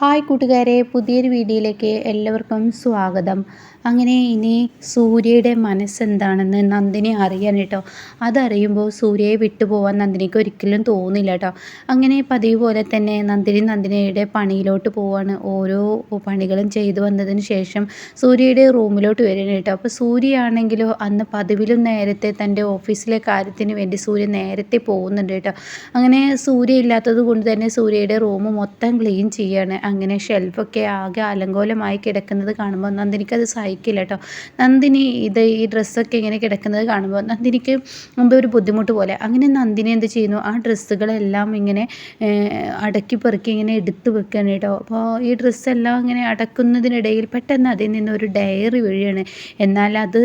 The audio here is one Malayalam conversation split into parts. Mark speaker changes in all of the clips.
Speaker 1: ഹായ് കൂട്ടുകാരെ പുതിയൊരു വീഡിയോയിലേക്ക് എല്ലാവർക്കും സ്വാഗതം. അങ്ങനെ ഇനി സൂര്യയുടെ മനസ്സെന്താണെന്ന് നന്ദിനി അറിയാൻ കേട്ടോ. അതറിയുമ്പോൾ സൂര്യയെ വിട്ടുപോകാൻ നന്ദിനിക്ക് ഒരിക്കലും തോന്നില്ല കേട്ടോ. അങ്ങനെ പതിവ് പോലെ തന്നെ നന്ദിനി നന്ദിനിയുടെ പണിയിലോട്ട് പോവാണ്. ഓരോ പണികളും ചെയ്തു വന്നതിന് ശേഷം സൂര്യയുടെ റൂമിലോട്ട് വരികയാണ് കേട്ടോ. അപ്പോൾ സൂര്യ ആണെങ്കിലോ അന്ന് പതിവിലും നേരത്തെ തന്റെ ഓഫീസിലെ കാര്യത്തിന് വേണ്ടി സൂര്യ നേരത്തെ പോകുന്നുണ്ട് കേട്ടോ. അങ്ങനെ സൂര്യ ഇല്ലാത്തത് കൊണ്ട് തന്നെ സൂര്യയുടെ റൂം മൊത്തം ക്ലീൻ ചെയ്യാണ്. അങ്ങനെ ഷെൽഫൊക്കെ ആകെ അലങ്കോലമായി കിടക്കുന്നത് കാണുമ്പോൾ നന്ദിനിക്കത് സഹിക്കില്ല കേട്ടോ നന്ദിനി ഇത് ഈ ഡ്രസ്സൊക്കെ ഇങ്ങനെ കിടക്കുന്നത് കാണുമ്പോൾ നന്ദിനിക്ക് മുമ്പ് ഒരു ബുദ്ധിമുട്ട് പോലെ. അങ്ങനെ നന്ദിനി എന്ത് ചെയ്യുന്നു? ആ ഡ്രസ്സുകളെല്ലാം ഇങ്ങനെ അടക്കി പെറുക്കി ഇങ്ങനെ എടുത്തു വെക്കുകയാണ് കേട്ടോ. അപ്പോൾ ഈ ഡ്രസ്സെല്ലാം ഇങ്ങനെ അടക്കുന്നതിനിടയിൽ പെട്ടെന്ന് അതിൽ നിന്ന് ഒരു ഡയറി വീഴുകയാണ്. എന്നാൽ അത്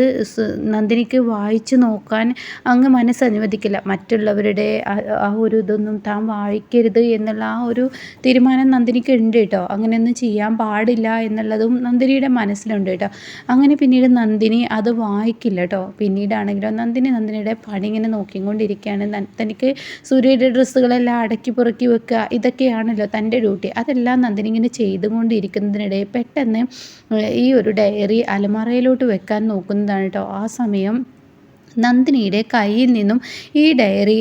Speaker 1: നന്ദിനിക്ക് വായിച്ചു നോക്കാൻ അങ്ങ് മനസ്സ് അനുവദിക്കില്ല. മറ്റുള്ളവരുടെ ആ ഒരു ഇതൊന്നും താൻ വായിക്കരുത് എന്നുള്ള ആ ഒരു തീരുമാനം നന്ദിനിക്ക് ഉണ്ട് അങ്ങനെയൊന്നും ചെയ്യാൻ പാടില്ല എന്നുള്ളതും നന്ദിനിയുടെ മനസ്സിലുണ്ട് കേട്ടോ. അങ്ങനെ പിന്നീട് നന്ദിനി അത് വായിക്കില്ല കേട്ടോ. പിന്നീടാണെങ്കിലോ നന്ദിനി നന്ദിനിയുടെ പണി ഇങ്ങനെ നോക്കിക്കൊണ്ടിരിക്കുകയാണ് തനിക്ക് സൂര്യയുടെ ഡ്രസ്സുകളെല്ലാം അടക്കി പുറക്കി വെക്കുക ഇതൊക്കെയാണല്ലോ തന്റെ ഡ്യൂട്ടി. അതെല്ലാം നന്ദിനി ഇങ്ങനെ ചെയ്തുകൊണ്ടിരിക്കുന്നതിനിടെ പെട്ടെന്ന് ഈ ഒരു ഡയറി അലമാറയിലോട്ട് വെക്കാൻ നോക്കുന്നതാണ് കേട്ടോ. ആ സമയം നന്ദിനിയുടെ കയ്യിൽ നിന്നും ഈ ഡയറി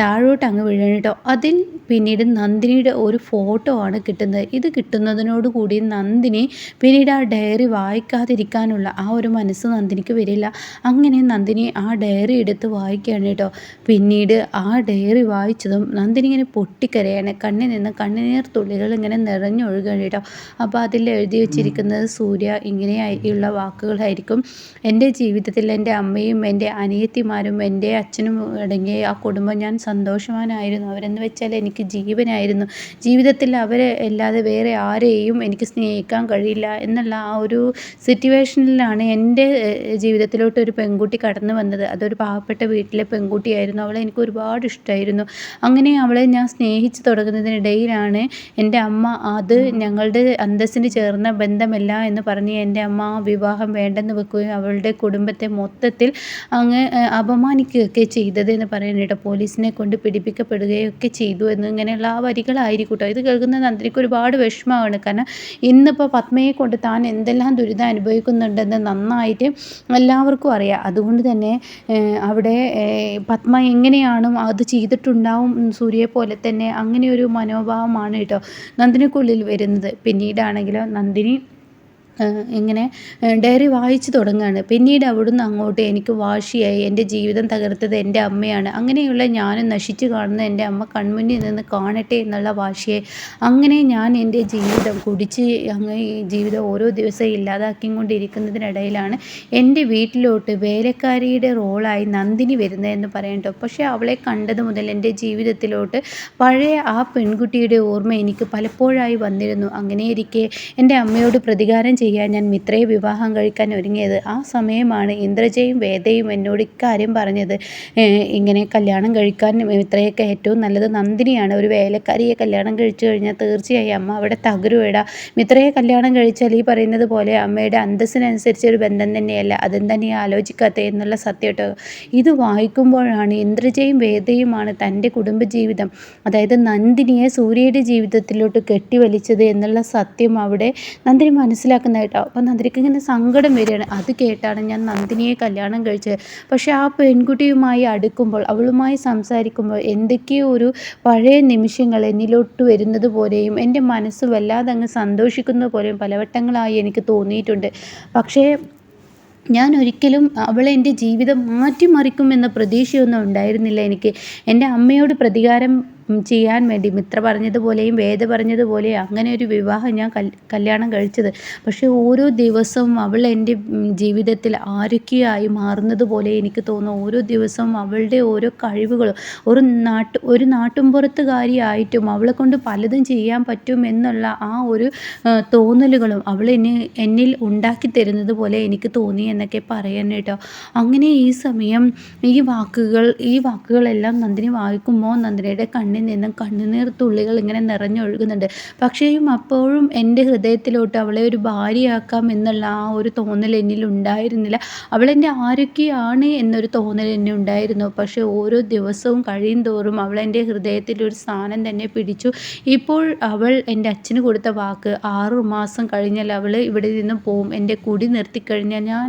Speaker 1: താഴോട്ട് അങ്ങ് വീഴണം കേട്ടോ. അതിൽ പിന്നീട് നന്ദിനിയുടെ ഒരു ഫോട്ടോ ആണ് കിട്ടുന്നത്. ഇത് കിട്ടുന്നതിനോട് കൂടി നന്ദിനി പിന്നീട് ആ ഡയറി വായിക്കാതിരിക്കാനുള്ള ആ ഒരു മനസ്സ് നന്ദിനിക്ക് വരില്ല. അങ്ങനെ നന്ദിനി ആ ഡയറി എടുത്ത് വായിക്കുകയാണ് കേട്ടോ. പിന്നീട് ആ ഡയറി വായിച്ചതും നന്ദിനി ഇങ്ങനെ പൊട്ടിക്കരയാണ്. കണ്ണിൽ നിന്ന് കണ്ണുനീർ തുള്ളികൾ ഇങ്ങനെ നിറഞ്ഞൊഴുകുകയാണ് കേട്ടോ. അപ്പോൾ അതിൽ എഴുതി വെച്ചിരിക്കുന്നത് സൂര്യ ഇങ്ങനെയുള്ള വാക്കുകളായിരിക്കും. എന്റെ ജീവിതത്തിൽ എന്റെ അമ്മയും എന്റെ അനിയത്തിമാരും എന്റെ അച്ഛനും അടങ്ങിയ ആ കുടുംബം ഞാൻ സന്തോഷവാനായിരുന്നു. അവരെന്ന് വെച്ചാൽ എനിക്ക് ജീവനായിരുന്നു. ജീവിതത്തിൽ അവരെ അല്ലാതെ വേറെ ആരെയും എനിക്ക് സ്നേഹിക്കാൻ കഴിയില്ല എന്നുള്ള ആ ഒരു സിറ്റുവേഷനിലാണ് എന്റെ ജീവിതത്തിലോട്ട് ഒരു പെൺകുട്ടി കടന്നു വന്നത്. അതൊരു പാവപ്പെട്ട വീട്ടിലെ പെൺകുട്ടിയായിരുന്നു. അവളെ എനിക്ക് ഒരുപാട് ഇഷ്ടമായിരുന്നു അങ്ങനെ അവളെ ഞാൻ സ്നേഹിച്ച് തുടങ്ങുന്നതിനിടയിലാണ് എന്റെ അമ്മ അത് ഞങ്ങളുടെ അന്തസ്സിന് ചേർന്ന ബന്ധമല്ല എന്ന് പറഞ്ഞ് എന്റെ അമ്മ വിവാഹം വേണ്ടെന്ന് വെക്കുകയും അവളുടെ കുടുംബത്തെ മൊത്തത്തിൽ അങ്ങ് അപമാനിക്കുകയൊക്കെ ചെയ്തത് എന്ന് പറയുന്നത് പോലീസിനെ കൊണ്ട് പിടിപ്പിക്കപ്പെടുകയൊക്കെ ചെയ്തു എന്ന് ഇങ്ങനെയുള്ള ആ വരികളായിരിക്കും കേട്ടോ ഇത് കേൾക്കുന്ന നന്ദിനിക്ക് ഒരുപാട് വിഷമമാണ്. കാരണം ഇന്നിപ്പോൾ പത്മയെ കൊണ്ട് താൻ എന്തെല്ലാം ദുരിതം അനുഭവിക്കുന്നുണ്ടെന്ന് നന്നായിട്ട് എല്ലാവർക്കും അറിയാം. അതുകൊണ്ട് തന്നെ അവിടെ പത്മ എങ്ങനെയാണ് അത് ചെയ്തിട്ടുണ്ടാവും സൂര്യയെ പോലെ തന്നെ അങ്ങനെ ഒരു മനോഭാവമാണ് കേട്ടോ നന്ദിനിക്കുള്ളിൽ വരുന്നത്. പിന്നീടാണെങ്കിലോ നന്ദിനി ഇങ്ങനെ ഡയറി വായിച്ചു തുടങ്ങുകയാണ് പിന്നീട് അവിടുന്ന് അങ്ങോട്ട് എനിക്ക് വാശിയായി. എന്റെ ജീവിതം തകർത്തത് എന്റെ അമ്മയാണ്. അങ്ങനെയുള്ള ഞാനും നശിച്ചു കാണുന്ന എന്റെ അമ്മ കൺമുന്നിൽ നിന്ന് കാണട്ടെ എന്നുള്ള വാശിയെ അങ്ങനെ ഞാൻ എന്റെ ജീവിതം കുടിച്ച് അങ്ങ് ജീവിതം ഓരോ ദിവസം ഇല്ലാതാക്കിക്കൊണ്ടിരിക്കുന്നതിനിടയിലാണ് എന്റെ വീട്ടിലോട്ട് വേലക്കാരിയുടെ റോളായി നന്ദിനി വരുന്നതെന്ന് പറയട്ടോ പക്ഷേ അവളെ കണ്ടത് മുതൽ എന്റെ ജീവിതത്തിലോട്ട് പഴയ ആ പെൺകുട്ടിയുടെ ഓർമ്മ എനിക്ക് പലപ്പോഴായി വന്നിരുന്നു. അങ്ങനെയിരിക്കെ എന്റെ അമ്മയോട് പ്രതികാരം ചെയ്യാൻ ഞാൻ മിത്രയെ വിവാഹം കഴിക്കാൻ ഒരുങ്ങിയത്. ആ സമയമാണ് ഇന്ദ്രജയും വേദയും എന്നോട് ഇക്കാര്യം പറഞ്ഞത്. ഇങ്ങനെ കല്യാണം കഴിക്കാൻ മിത്രയൊക്കെ ഏറ്റവും നല്ലത് നന്ദിനിയാണ്. ഒരു വേലക്കാരിയെ കല്യാണം കഴിച്ചു കഴിഞ്ഞാൽ തീർച്ചയായും അമ്മ അവിടെ തകരുവേടാ. മിത്രയെ കല്യാണം കഴിച്ചാൽ ഈ പറയുന്നത് പോലെ അമ്മയുടെ അന്തസ്സിനനുസരിച്ച് ഒരു ബന്ധം തന്നെയല്ല. അതും തന്നെ ആലോചിക്കാത്ത എന്നുള്ള സത്യം കേട്ടോ. ഇത് വായിക്കുമ്പോഴാണ് ഇന്ദ്രജയും വേദയുമാണ് തന്റെ കുടുംബജീവിതം അതായത് നന്ദിനിയെ സൂര്യയുടെ ജീവിതത്തിലോട്ട് കെട്ടിവലിച്ചത് എന്നുള്ള സത്യം അവിടെ നന്ദിനി മനസ്സിലാക്കുന്ന കേട്ടോ അപ്പം നന്ദിനിക്ക് ഇങ്ങനെ സങ്കടം വരികയാണ്. അത് കേട്ടാണ് ഞാൻ നന്ദിനിയെ കല്യാണം കഴിച്ചത്. പക്ഷേ ആ പെൺകുട്ടിയുമായി അടുക്കുമ്പോൾ അവളുമായി സംസാരിക്കുമ്പോൾ എന്തൊക്കെയോ ഒരു പഴയ നിമിഷങ്ങൾ എന്നിലോട്ട് വരുന്നത് പോലെയും എന്റെ മനസ്സ് വല്ലാതെ അങ്ങ് സന്തോഷിക്കുന്നത് പോലെയും പലവട്ടങ്ങളായി എനിക്ക് തോന്നിയിട്ടുണ്ട്. പക്ഷേ ഞാൻ ഒരിക്കലും അവളെ എന്റെ ജീവിതം മാറ്റിമറിക്കുമെന്ന പ്രതീക്ഷയൊന്നും ഉണ്ടായിരുന്നില്ല എനിക്ക്. എന്റെ അമ്മയോട് പ്രതികാരം ചെയ്യാൻ വേണ്ടി. മിത്ര പറഞ്ഞതുപോലെയും വേദ പറഞ്ഞതുപോലെയും അങ്ങനെ ഒരു വിവാഹം ഞാൻ കല്യാണം കഴിച്ചത്. പക്ഷേ ഓരോ ദിവസവും അവൾ എന്റെ ജീവിതത്തിൽ ആരൊക്കെയായി മാറുന്നതുപോലെ എനിക്ക് തോന്നുന്നു. ഓരോ ദിവസവും അവളുടെ ഓരോ കഴിവുകളും ഒരു നാട്ട് ഒരു നാട്ടുംപുറത്തുകാരിയായിട്ടും അവളെ കൊണ്ട് പലതും ചെയ്യാൻ പറ്റും എന്നുള്ള ആ ഒരു തോന്നലുകളും അവൾ എന്നെ എന്നിൽ ഉണ്ടാക്കി തരുന്നത് പോലെ എനിക്ക് തോന്നി എന്നൊക്കെ പറയാൻ കേട്ടോ. അങ്ങനെ ഈ സമയം ഈ വാക്കുകൾ ഈ വാക്കുകളെല്ലാം നന്ദിനി വായിക്കുമ്പോൾ നന്ദിനിയുടെ കണ്ണ് കണ്ണിൽ നിന്നും കണ്ണുനീർ തുള്ളികൾ ഇങ്ങനെ നിറഞ്ഞൊഴുകുന്നുണ്ട്. പക്ഷേയും അപ്പോഴും എന്റെ ഹൃദയത്തിലോട്ട് അവളെ ഒരു ഭാര്യയാക്കാം എന്നുള്ള ആ ഒരു തോന്നൽ എന്നിൽ ഉണ്ടായിരുന്നില്ല. അവളെന്റെ ആരൊക്കെയാണ് എന്നൊരു തോന്നൽ എന്നെ ഉണ്ടായിരുന്നു. പക്ഷേ ഓരോ ദിവസവും കഴിയും തോറും അവളെന്റെ ഹൃദയത്തിൽ ഒരു സ്ഥാനം തന്നെ പിടിച്ചു. ഇപ്പോൾ അവൾ എന്റെ അച്ഛന് കൊടുത്ത വാക്ക് ആറു മാസം കഴിഞ്ഞാൽ അവൾ ഇവിടെ നിന്ന് പോവും എന്റെ കുടി നിർത്തിക്കഴിഞ്ഞാൽ ഞാൻ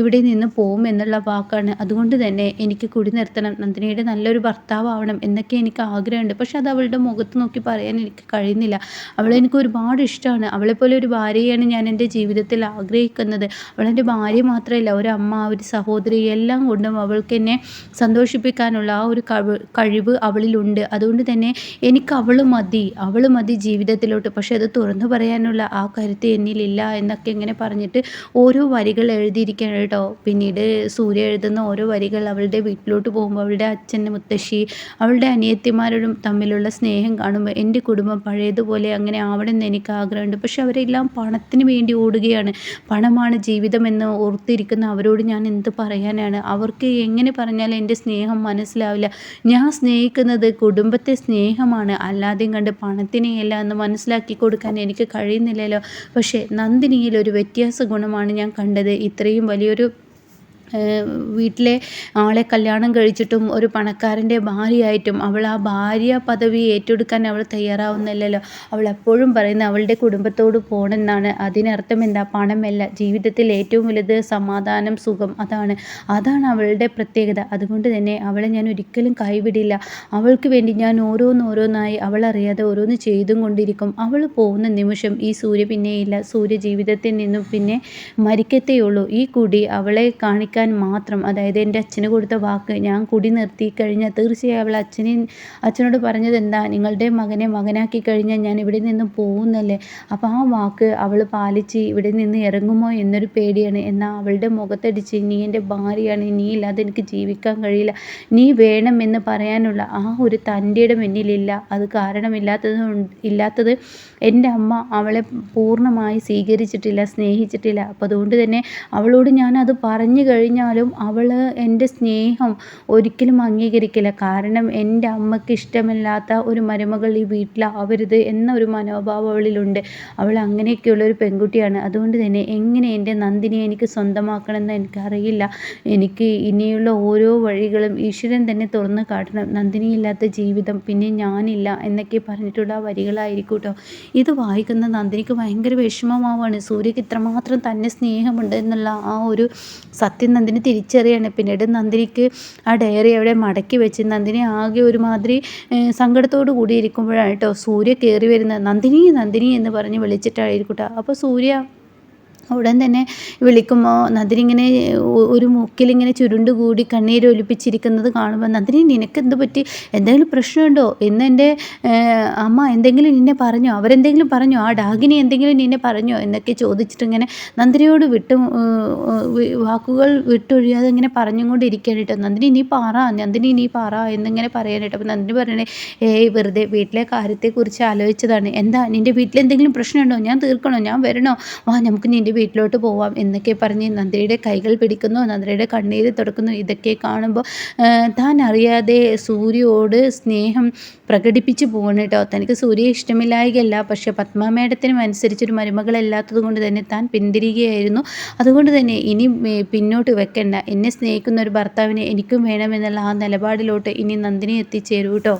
Speaker 1: ഇവിടെ നിന്ന് പോവും എന്നുള്ള വാക്കാണ്. അതുകൊണ്ട് തന്നെ എനിക്ക് കുടി നിർത്തണം. നന്ദിനിയുടെ നല്ലൊരു ഭർത്താവണം എന്നൊക്കെ എനിക്ക് ആഗ്രഹമുണ്ട്. പക്ഷെ അത് അവളുടെ മുഖത്ത് നോക്കി പറയാൻ എനിക്ക് കഴിയുന്നില്ല. അവളെ എനിക്ക് ഒരുപാട് ഇഷ്ടമാണ്. അവളെപ്പോലെ ഒരു ഭാര്യയാണ് ഞാൻ എന്റെ ജീവിതത്തിൽ ആഗ്രഹിക്കുന്നത്. അവളെന്റെ ഭാര്യ മാത്രമല്ല ഒരു അമ്മ ഒരു സഹോദരി എല്ലാം കൊണ്ടും അവൾക്ക് എന്നെ സന്തോഷിപ്പിക്കാനുള്ള ആ ഒരു കഴിവ് അവളിലുണ്ട്. അതുകൊണ്ട് തന്നെ എനിക്ക് അവൾ മതി. അവൾ മതി ജീവിതത്തിലോട്ട്. പക്ഷെ അത് തുറന്നു പറയാനുള്ള ആ കരുത്ത് എന്നിലില്ല എന്നൊക്കെ ഇങ്ങനെ പറഞ്ഞിട്ട് ഓരോ വരികൾ എഴുതിയിരിക്കുകയാണ് കേട്ടോ. പിന്നീട് സൂര്യ എഴുതുന്ന ഓരോ വരികൾ അവളുടെ വീട്ടിലോട്ട് പോകുമ്പോൾ അവളുടെ അച്ഛന്റെ മുത്തശ്ശി അവളുടെ അനിയത്തിമാരോടും തമ്മിലുള്ള സ്നേഹം കാണുമ്പോൾ എന്റെ കുടുംബം പഴയതുപോലെ അങ്ങനെ ആവണമെന്ന് എനിക്ക് ആഗ്രഹമുണ്ട്. പക്ഷെ അവരെല്ലാം പണത്തിന് വേണ്ടി ഓടുകയാണ്. പണമാണ് ജീവിതമെന്ന് ഓർത്തിരിക്കുന്ന അവരോട് ഞാൻ എന്ത് പറയാനാണ്? അവർക്ക് എങ്ങനെ പറഞ്ഞാലും എന്റെ സ്നേഹം മനസ്സിലാവില്ല. ഞാൻ സ്നേഹിക്കുന്നത് കുടുംബത്തെ സ്നേഹമാണ്. അല്ലാതെയും കണ്ട് പണത്തിനെയല്ല എന്ന് മനസ്സിലാക്കി കൊടുക്കാൻ എനിക്ക് കഴിയുന്നില്ലല്ലോ. പക്ഷേ നന്ദിനിയിൽ ഒരു വ്യത്യാസ ഗുണമാണ് ഞാൻ കണ്ടത്. ഇത്രയും വലിയൊരു വീട്ടിലെ ആളെ കല്യാണം കഴിച്ചിട്ടും ഒരു പണക്കാരന്റെ ഭാര്യയായിട്ടും അവൾ ആ ഭാര്യ പദവി ഏറ്റെടുക്കാൻ അവൾ തയ്യാറാവുന്നില്ലല്ലോ. അവൾ എപ്പോഴും പറയുന്നത് അവളുടെ കുടുംബത്തോട് പോകണമെന്നാണ് അതിനർത്ഥം എന്താ? പണമല്ല. ജീവിതത്തിൽ ഏറ്റവും വലുത് സമാധാനം സുഖം അതാണ്. അതാണ് അവളുടെ പ്രത്യേകത. അതുകൊണ്ട് തന്നെ അവളെ ഞാൻ ഒരിക്കലും കൈവിടില്ല. അവൾക്ക് വേണ്ടി ഞാൻ ഓരോന്നോരോന്നായി അവളറിയാതെ ഓരോന്ന് ചെയ്തും കൊണ്ടിരിക്കും. അവൾ പോകുന്ന നിമിഷം ഈ സൂര്യ പിന്നെയില്ല. സൂര്യ ജീവിതത്തിൽ നിന്നും പിന്നെ മരിക്കത്തേയുള്ളൂ ഈ കുടി അവളെ കാണിക്കാൻ ജീവിക്കാൻ മാത്രം. അതായത് എന്റെ അച്ഛന് കൊടുത്ത വാക്ക് ഞാൻ കുടി നിർത്തി കഴിഞ്ഞാൽ തീർച്ചയായും അവൾ അച്ഛനെ അച്ഛനോട് പറഞ്ഞത് എന്താ? നിങ്ങളുടെ മകനെ മകനാക്കി കഴിഞ്ഞാൽ ഞാൻ ഇവിടെ നിന്ന് പോകുന്നല്ലേ? അപ്പോൾ ആ വാക്ക് അവൾ പാലിച്ച് ഇവിടെ നിന്ന് ഇറങ്ങുമോ എന്നൊരു പേടിയാണ്. എന്നാൽ അവളുടെ മുഖത്തടിച്ച് നീ എന്റെ ഭാര്യയാണ് നീ ഇല്ലാതെ എനിക്ക് ജീവിക്കാൻ കഴിയില്ല. നീ വേണം എന്ന് പറയാനുള്ള ആ ഒരു തന്റെയുടെ മുന്നിലില്ല അത് കാരണമില്ലാത്തത് ഇല്ലാത്തത് എന്റെ അമ്മ അവളെ പൂർണമായി സ്വീകരിച്ചിട്ടില്ല സ്നേഹിച്ചിട്ടില്ല. അപ്പോൾ അതുകൊണ്ട് തന്നെ അവളോട് ഞാൻ അത് പറഞ്ഞു കഴിഞ്ഞാലും അവൾ എന്റെ സ്നേഹം ഒരിക്കലും അംഗീകരിക്കില്ല. കാരണം എന്റെ അമ്മയ്ക്ക് ഇഷ്ടമില്ലാത്ത ഒരു മരുമകൾ ഈ വീട്ടിലാവരുത് എന്നൊരു മനോഭാവം അവളിലുണ്ട്. അവൾ അങ്ങനെയൊക്കെയുള്ള ഒരു പെൺകുട്ടിയാണ്. അതുകൊണ്ട് തന്നെ എങ്ങനെ എന്റെ നന്ദിനെ എനിക്ക് സ്വന്തമാക്കണമെന്ന് എനിക്കറിയില്ല. എനിക്ക് ഇനിയുള്ള ഓരോ വഴികളും ഈശ്വരൻ തന്നെ തുറന്നു കാട്ടണം. നന്ദിനിയില്ലാത്ത ജീവിതം പിന്നെ ഞാനില്ല എന്നൊക്കെ പറഞ്ഞിട്ടുള്ള വരികളായിരിക്കും കേട്ടോ ഇത് വായിക്കുന്ന നന്ദിനിക്ക് ഭയങ്കര വിഷമമാവാണ്. സൂര്യക്ക് ഇത്രമാത്രം തന്നെ സ്നേഹമുണ്ട് എന്നുള്ള ആ ഒരു സത്യം നന്ദിനി തിരിച്ചറിയാണ്. പിന്നീട് നന്ദിനിക്ക് ആ ഡയറി അവിടെ മടക്കി വെച്ച് നന്ദിനി ആകെ ഒരുമാതിരി സങ്കടത്തോടു കൂടി ഇരിക്കുമ്പോഴാണ് കേട്ടോ സൂര്യ കയറി വരുന്നത്. നന്ദിനി നന്ദിനി എന്ന് പറഞ്ഞ് വിളിച്ചിട്ടായിരിക്കും കേട്ടോ. അപ്പോൾ സൂര്യ ഉടൻ തന്നെ വിളിക്കുമ്പോൾ നദിനിങ്ങനെ ഒരു മൂക്കിലിങ്ങനെ ചുരുണ്ട് കൂടി കണ്ണീരൊലിപ്പിച്ചിരിക്കുന്നത് കാണുമ്പോൾ നദിനി നിനക്ക് എന്ത് പറ്റി? എന്തെങ്കിലും പ്രശ്നമുണ്ടോ? ഇന്ന് എന്റെ അമ്മ എന്തെങ്കിലും നിന്നെ പറഞ്ഞോ? അവരെന്തെങ്കിലും പറഞ്ഞോ? ആ ഡാഗിനി എന്തെങ്കിലും നിന്നെ പറഞ്ഞോ? എന്നൊക്കെ ചോദിച്ചിട്ട് ഇങ്ങനെ നന്ദിനിയോട് വിട്ട് വാക്കുകൾ വിട്ടൊഴിയാതെ ഇങ്ങനെ പറഞ്ഞും കൊണ്ടിരിക്കുകയാണ് കേട്ടോ. നന്ദിനി നീ പാറ? നന്ദിനി നീ പാറ? എന്നിങ്ങനെ പറയാനായിട്ട് അപ്പോൾ നന്ദിനി പറയണേ ഏയ് വെറുതെ വീട്ടിലെ കാര്യത്തെക്കുറിച്ച് ആലോചിച്ചതാണ്. എന്താ നിന്റെ വീട്ടിൽ എന്തെങ്കിലും പ്രശ്നമുണ്ടോ? ഞാൻ തീർക്കണോ? ഞാൻ വരണോ? വാ നമുക്ക് നിന്റെ വീട്ടിലോട്ട് പോവാം എന്നൊക്കെ പറഞ്ഞ് നന്ദിയുടെ കൈകൾ പിടിക്കുന്നു നന്ദിയുടെ കണ്ണീര് തുടക്കുന്നു. ഇതൊക്കെ കാണുമ്പോൾ താൻ അറിയാതെ സൂര്യയോട് സ്നേഹം പ്രകടിപ്പിച്ച് പോകണം കേട്ടോ. തനിക്ക് സൂര്യ ഇഷ്ടമില്ലായകയല്ല പക്ഷേ പത്മ മേഡത്തിനും അനുസരിച്ചൊരു മരുമകളല്ലാത്തത് കൊണ്ട് തന്നെ താൻ പിന്തിരികയായിരുന്നു. അതുകൊണ്ട് തന്നെ ഇനി പിന്നോട്ട് വെക്കണ്ട. എന്നെ സ്നേഹിക്കുന്ന ഒരു ഭർത്താവിനെ എനിക്കും വേണമെന്നുള്ള ആ നിലപാടിലോട്ട് ഇനി നന്ദിനി എത്തിച്ചേരൂ കേട്ടോ.